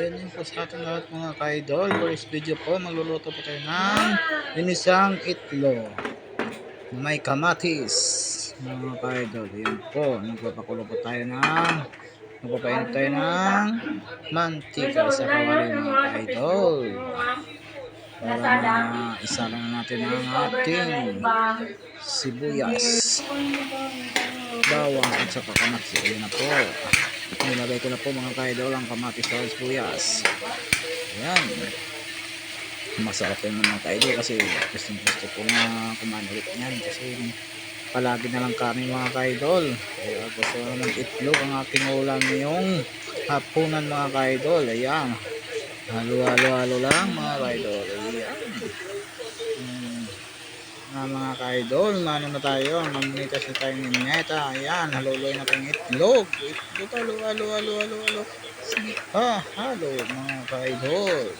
Ayan yun po sa lahat mga ka-idol. For this video po, magluluto po tayo ng inisang itlog. Na may kamatis. Mga ka-idol. Ayan po. Nagpapakulo po tayo ng Magpapainit tayo ng mantika sa kawali mga ka-idol. Para isa lang natin ang ating sibuyas, bawang at saka kamatis. Ayan na po. Nilagay ko na po mga ka-idol ang kamatis sa sibuyas. Ayan. Masarap yun mga ka-idol kasi gusto gusto ko na kumain ulit yan kasi palagi na lang kami mga ka-idol. Kaya gusto ko ng itlog ang aking ulam ngayong hapunan mga ka-idol. Ayan. Halo, halo, halo lang mga ka-idol. Ayan. Hmm. Mga ka-idol, mano na tayo. Mamunitas na tayo ng neta. Ayan, haluloy na tayong itlog. Itlog, halo, halo, halo, halo, halo. Sige pa, halo mga ka-idol.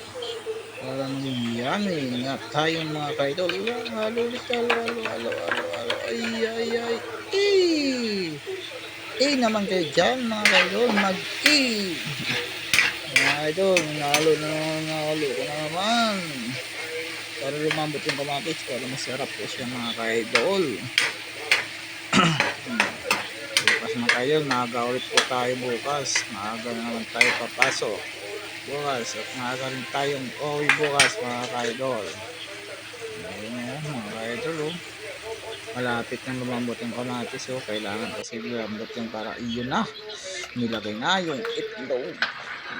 Para maging yummy nga tayong mga ka-idol. Ayan, halo halo, halo, halo, halo, halo. Ay, ay, ay. Eh! Eh naman kayo dyan mga ka-idol. Mag-eh! Mga idol, nalo na nalo ko na naman. Para lumambot yung kamatis, para masarap po siya mga ka-idol. bukas mga kayo, maaga ulit po tayo bukas. Maaga na naman tayo papasok. Bukas, at maaga rin tayong uwi bukas mga ka-idol. Ayun na yan mga ka-idol oh. Malapit na lumambot yung kamatis oh. Kailangan kasi lumambot yung para iyon na. Nilagay na yung itlog.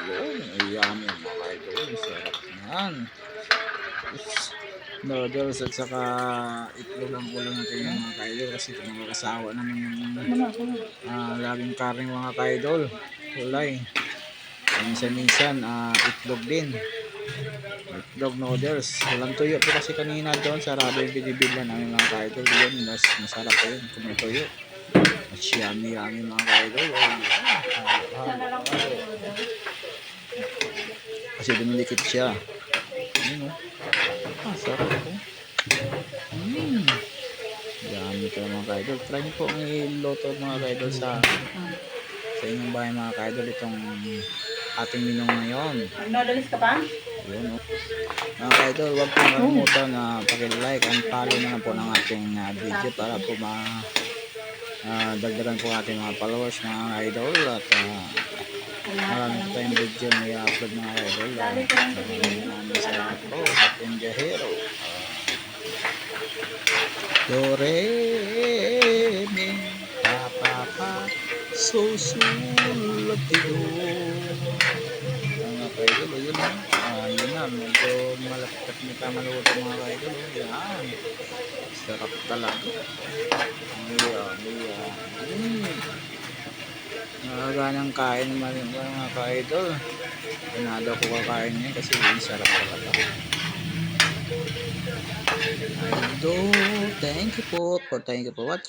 Yun, ayan mga idol. Sarap yan. Noodles at saka itlog ang ulam natin yung mga kaidol kasi kumakasawa naman yung ah, laging karning mga kaidol. Kulay. Minsan-minsan ah, itlog din. Itlog noodles. Walang tuyo po kasi kanina doon sa rado yung binibilan namin mga kaidol. Yun, mas masarap po yun kung may tuyo. At yummy yummy mga kaidol. Oh. Kasi dumilikit siya. Ah, sarap po. Mm. Dami ito mga kaidol. Try niyo po ang iloto mga kaidol sa sa inyong bahay mga kaidol itong ating minong ngayon. Noodles ka pa? Yun oh. Mga kaidol, huwag po kalimutan na pakilike and follow na lang po ng ating ah, video para po ma ah, dagdagan po ating mga followers mga idol at ah, marami po tayong video na i-upload mga idol. Maraming salamat po sa Pinja Hero do re mi pa pa pa so su la ti do mga idol yun na. Ah, yun na medyo malapit na tama luto mga idol. Yan. Sarap talaga. Ayan ayan. Mm. Nakaganang kain naman yung mga ka-idol. Pinado ko kakain niya kasi sarap talaga. Idol, thank you po thank you for watching.